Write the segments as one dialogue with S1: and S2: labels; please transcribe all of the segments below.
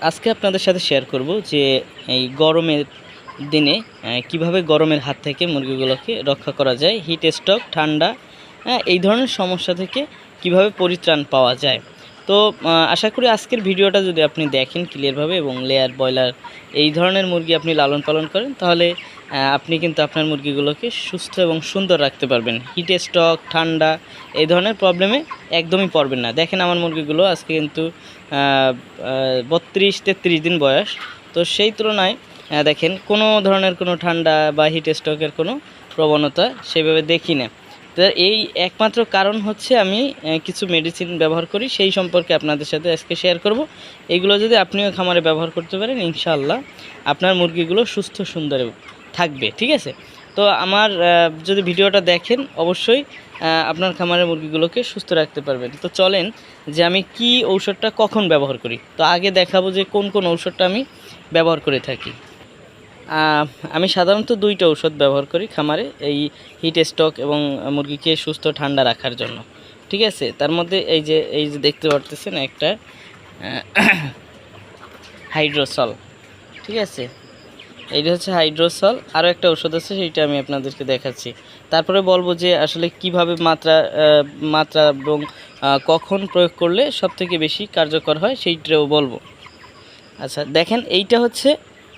S1: আজকে আপনাদের সাথে শেয়ার করব যে এই গরমের দিনে কীভাবে গরমের হাত থেকে মুরগিগুলোকে রক্ষা করা যায় হিট স্ট্রোক ঠান্ডা এই ধরনের সমস্যা থেকে কীভাবে পরিত্রাণ পাওয়া যায়। তো আশা করি আজকের ভিডিওটা যদি আপনি দেখেন ক্লিয়ারভাবে এবং লেয়ার ব্রয়লার এই ধরনের মুরগি আপনি লালন পালন করেন, তাহলে আপনি কিন্তু আপনার মুরগিগুলোকে সুস্থ এবং সুন্দর রাখতে পারবেন। হিট স্ট্রোক ঠান্ডা এই ধরনের প্রবলেমে একদমই পড়বেন না। দেখেন আমার মুরগিগুলো আজকে কিন্তু বত্রিশ, তেত্রিশ দিন বয়স। তো সেই তুলনায় দেখেন কোনো ধরনের কোনো ঠান্ডা বা হিট স্ট্রোকের কোনো প্রবণতা সেভাবে দেখি না। তো এই একমাত্র কারণ হচ্ছে আমি কিছু মেডিসিন ব্যবহার করি, সেই সম্পর্কে আপনাদের সাথে আজকে শেয়ার করব। এইগুলো যদি আপনিও খামারে ব্যবহার করতে পারেন, ইনশাআল্লাহ আপনার মুরগিগুলো সুস্থ, সুন্দর থাকবে, ঠিক আছে? তো আমার যদি ভিডিওটা দেখেন, অবশ্যই আপনার খামারের মুরগিগুলোকে সুস্থ রাখতে পারবেন। তো চলেন যে আমি কি ঔষধটা কখন ব্যবহার করি? তো আগে দেখাবো যে কোন কোন ঔষধটা আমি ব্যবহার করে থাকি। আমি সাধারণত দুইটা ঔষধ ব্যবহার করি খামারে, এই হিট স্টক এবং মুরগিকে সুস্থ ঠান্ডা রাখার জন্য। ঠিক আছে? তার মধ্যে এই যে এই যে দেখতে পারতেছেন একটা হাইড্রোসল ঠিক আছে? এইটা হচ্ছে হাইড্রোসল আরও একটা ওষুধ আছে, সেইটা আমি আপনাদেরকে দেখাচ্ছি। তারপরে বলব যে, আসলে কীভাবে মাত্রা মাত্রা এবং কখন প্রয়োগ করলে সবথেকে বেশি কার্যকর হয়, সেইটাও বলব। আচ্ছা দেখেন, এইটা হচ্ছে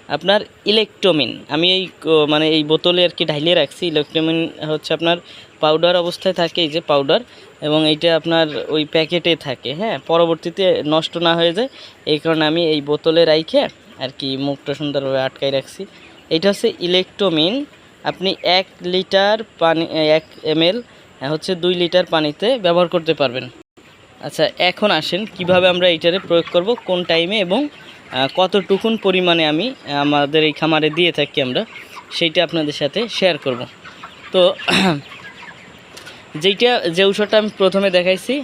S1: আপনার ইলেকট্রোমিন আমি এই মানে এই বোতলে আর কি ঢালিয়ে রাখছি। ইলেকট্রোমিন হচ্ছে আপনার পাউডার অবস্থায় থাকে, এই যে পাউডার এবং এইটা আপনার ওই প্যাকেটে থাকে হ্যাঁ? পরবর্তীতে নষ্ট না হয়ে যায়। এই কারণে আমি এই বোতলে রাইখে আর কি মুখটা সুন্দরভাবে আটকাই রাখছি। এটা হচ্ছে ইলেকট্রোমিন আপনি এক লিটার পানি, এক এমএল হচ্ছে দুই লিটার পানিতে ব্যবহার করতে পারবেন। আচ্ছা এখন আসেন কীভাবে আমরা এইটারে প্রয়োগ করব, কোন টাইমে এবং কতটুকুন পরিমাণে আমি আমাদের এই খামারে দিয়ে থাকি আমরা, সেইটা আপনাদের সাথে শেয়ার করব। তো, যেইটা, যে ঔষধটা আমি প্রথমে দেখাইছি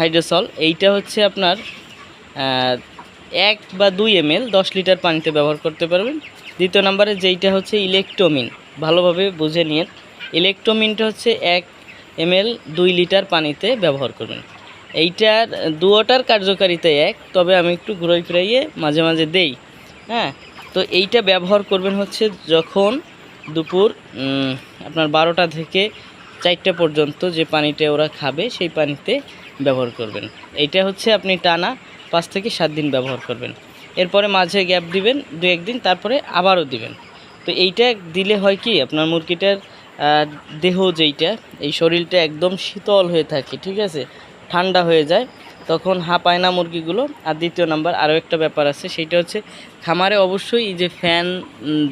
S1: হাইড্রোসল এইটা হচ্ছে আপনার এক বা দুই এম এল দশ লিটার পানিতে ব্যবহার করতে পারবেন। দ্বিতীয় নম্বরে যেইটা হচ্ছে ইলেকট্রোমিন ভালোভাবে বুঝে নিন ইলেকট্রোমিনটা হচ্ছে এক এম এল দুই লিটার পানিতে ব্যবহার করবেন। এইটার দুয়োটার কার্যকারিতা এক, তবে আমি একটু ঘুরাই ফিরাইয়ে মাঝে মাঝে দেই হ্যাঁ? তো এইটা ব্যবহার করবেন হচ্ছে যখন দুপুর আপনার বারোটা থেকে চারটা পর্যন্ত যে পানিটা ওরা খাবে, সেই পানিতে ব্যবহার করবেন। এইটা হচ্ছে আপনি টানা পাঁচ থেকে সাত দিন ব্যবহার করবেন। এরপরে মাঝে গ্যাপ দিবেন, দু একদিন তারপরে আবারও দিবেন। তো এইটা দিলে হয় কি, আপনার মুরগিটার দেহ যেইটা, এই শরীরটা একদম শীতল হয়ে থাকে, ঠিক আছে? ঠান্ডা হয়ে যায়, তখন হাঁপায় না মুরগিগুলো। আর দ্বিতীয় নাম্বার, আরও একটা ব্যাপার আছে সেইটা হচ্ছে খামারে অবশ্যই এই যে ফ্যান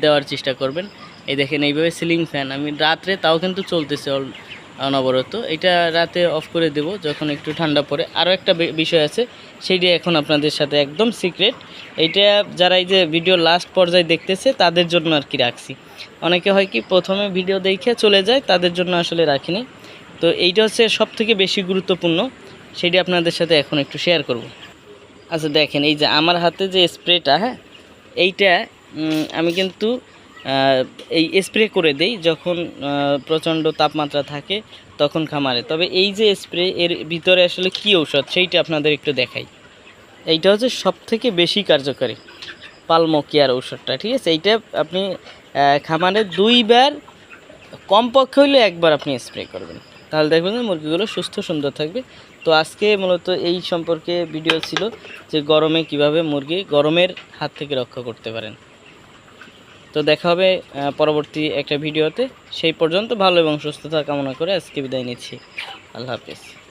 S1: দেওয়ার চেষ্টা করবেন। এই দেখেন, এইভাবে সিলিং ফ্যান আমি রাত্রে তাও কিন্তু চলতেছে অনবরত। এটা রাতে অফ করে দেব, যখন একটু ঠান্ডা পড়ে। আরও একটা বিষয় আছে সেইটি এখন আপনাদের সাথে একদম সিক্রেট এইটা যারা এই যে ভিডিও লাস্ট পর্যায়ে দেখতেছে, তাদের জন্য আর কি রাখছি। অনেকে হয় কি, প্রথমে ভিডিও দেখে চলে যায়, তাদের জন্য আসলে রাখিনি। তো এইটা হচ্ছে সব থেকে বেশি গুরুত্বপূর্ণ, সেটি আপনাদের সাথে এখন একটু শেয়ার করব। আচ্ছা দেখেন, এই যে আমার হাতে যে স্প্রেটা হ্যাঁ এইটা আমি কিন্তু এই স্প্রে করে দেই যখন প্রচণ্ড তাপমাত্রা থাকে, তখন খামারে। তবে এই যে স্প্রে এর ভিতরে আসলে কী ঔষধ, সেইটা আপনাদের একটু দেখাই। এইটা হচ্ছে সব থেকে বেশি কার্যকারী পালমোকিয়ার ঔষধটা, ঠিক আছে? এইটা আপনি খামারে দুইবার, কমপক্ষে হইলে একবার আপনি স্প্রে করবেন। তাহলে দেখবেন মুরগিগুলো সুস্থ, সুন্দর থাকবে। তো আজকে মূলত এই সম্পর্কে ভিডিও ছিল যে গরমে কীভাবে মুরগি গরমের হাত থেকে রক্ষা করতে পারেন। তো দেখা হবে পরবর্তী একটা ভিডিওতে সেই পর্যন্ত ভালো এবং সুস্থতা কামনা করে আজকে বিদায় নিচ্ছি। আল্লাহ হাফিজ।